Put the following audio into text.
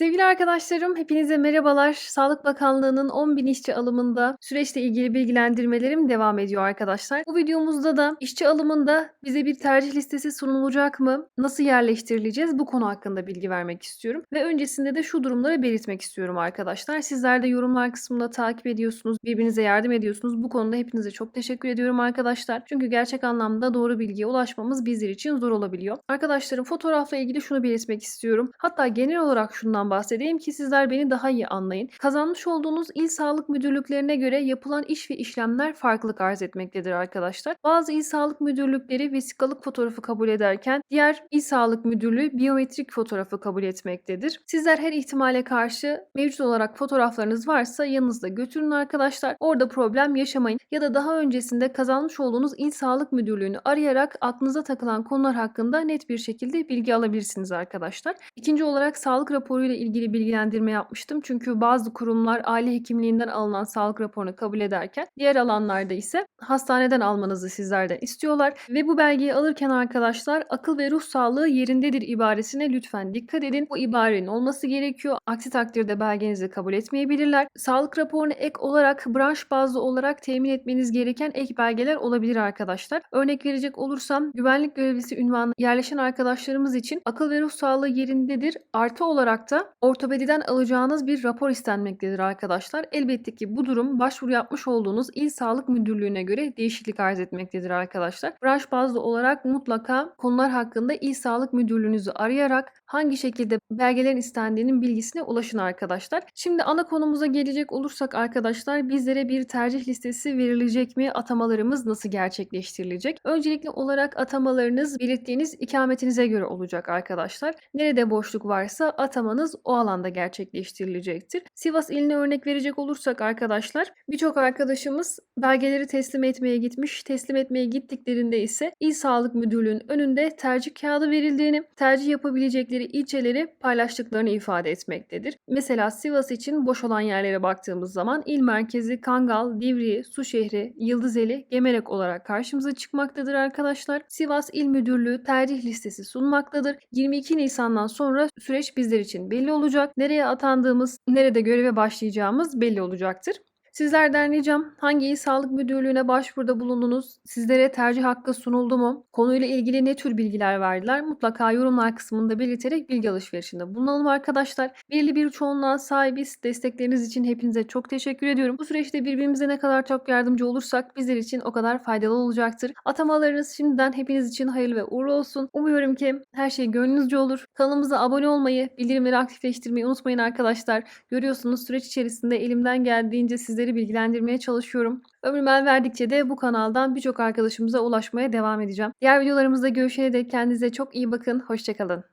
Sevgili arkadaşlarım, hepinize merhabalar. Sağlık Bakanlığı'nın 10.000 işçi alımında süreçle ilgili bilgilendirmelerim devam ediyor arkadaşlar. Bu videomuzda da işçi alımında bize bir tercih listesi sunulacak mı? Nasıl yerleştirileceğiz? Bu konu hakkında bilgi vermek istiyorum. Ve öncesinde de şu durumları belirtmek istiyorum arkadaşlar. Sizler de yorumlar kısmında takip ediyorsunuz, birbirinize yardım ediyorsunuz. Bu konuda hepinize çok teşekkür ediyorum arkadaşlar. Çünkü gerçek anlamda doğru bilgiye ulaşmamız bizler için zor olabiliyor. Arkadaşlarım fotoğrafla ilgili şunu belirtmek istiyorum. Hatta genel olarak şundan bahsedeyim ki sizler beni daha iyi anlayın. Kazanmış olduğunuz il sağlık müdürlüklerine göre yapılan iş ve işlemler farklılık arz etmektedir arkadaşlar. Bazı il sağlık müdürlükleri vesikalık fotoğrafı kabul ederken diğer il sağlık müdürlüğü biyometrik fotoğrafı kabul etmektedir. Sizler her ihtimale karşı mevcut olarak fotoğraflarınız varsa yanınızda götürün arkadaşlar. Orada problem yaşamayın. Ya da daha öncesinde kazanmış olduğunuz il sağlık müdürlüğünü arayarak aklınıza takılan konular hakkında net bir şekilde bilgi alabilirsiniz arkadaşlar. İkinci olarak sağlık raporuyla ilgili bilgilendirme yapmıştım. Çünkü bazı kurumlar aile hekimliğinden alınan sağlık raporunu kabul ederken diğer alanlarda ise hastaneden almanızı sizlerden istiyorlar. Ve bu belgeyi alırken arkadaşlar akıl ve ruh sağlığı yerindedir ibaresine lütfen dikkat edin. Bu ibarenin olması gerekiyor. Aksi takdirde belgenizi kabul etmeyebilirler. Sağlık raporunu ek olarak branş bazlı olarak temin etmeniz gereken ek belgeler olabilir arkadaşlar. Örnek verecek olursam güvenlik görevlisi ünvanı yerleşen arkadaşlarımız için akıl ve ruh sağlığı yerindedir. Artı olarak da ortopediden alacağınız bir rapor istenmektedir arkadaşlar. Elbette ki bu durum başvuru yapmış olduğunuz il sağlık müdürlüğüne göre değişiklik arz etmektedir arkadaşlar. Branş bazlı olarak mutlaka konular hakkında il sağlık müdürlüğünüzü arayarak hangi şekilde belgelerin istendiğinin bilgisine ulaşın arkadaşlar. Şimdi ana konumuza gelecek olursak arkadaşlar bizlere bir tercih listesi verilecek mi? Atamalarımız nasıl gerçekleştirilecek? Öncelikli olarak atamalarınız belirttiğiniz ikametinize göre olacak arkadaşlar. Nerede boşluk varsa atamanız o alanda gerçekleştirilecektir. Sivas iline örnek verecek olursak arkadaşlar birçok arkadaşımız belgeleri teslim etmeye gitmiş. Teslim etmeye gittiklerinde ise İl Sağlık Müdürlüğü'nün önünde tercih kağıdı verildiğini, tercih yapabilecekleri ilçeleri paylaştıklarını ifade etmektedir. Mesela Sivas için boş olan yerlere baktığımız zaman il merkezi Kangal, Divriği, Suşehri, Yıldızeli, Gemerek olarak karşımıza çıkmaktadır arkadaşlar. Sivas İl Müdürlüğü tercih listesi sunmaktadır. 22 Nisan'dan sonra süreç bizler için belli olacak. Nereye atandığımız, nerede göreve başlayacağımız belli olacaktır. Sizlerden ricam hangi il sağlık müdürlüğüne başvuruda bulundunuz? Sizlere tercih hakkı sunuldu mu? Konuyla ilgili ne tür bilgiler verdiler? Mutlaka yorumlar kısmında belirterek bilgi alışverişinde bulunalım arkadaşlar. Belli bir çoğunluğa sahibiz. Destekleriniz için hepinize çok teşekkür ediyorum. Bu süreçte birbirimize ne kadar çok yardımcı olursak bizler için o kadar faydalı olacaktır. Atamalarınız şimdiden hepiniz için hayırlı ve uğurlu olsun. Umuyorum ki her şey gönlünüzce olur. Kanalımıza abone olmayı, bildirimleri aktifleştirmeyi unutmayın arkadaşlar. Görüyorsunuz süreç içerisinde elimden geldiğince sizleri bilgilendirmeye çalışıyorum. Ömrüm el verdikçe de bu kanaldan birçok arkadaşımıza ulaşmaya devam edeceğim. Diğer videolarımızda görüşene dek kendinize çok iyi bakın. Hoşçakalın.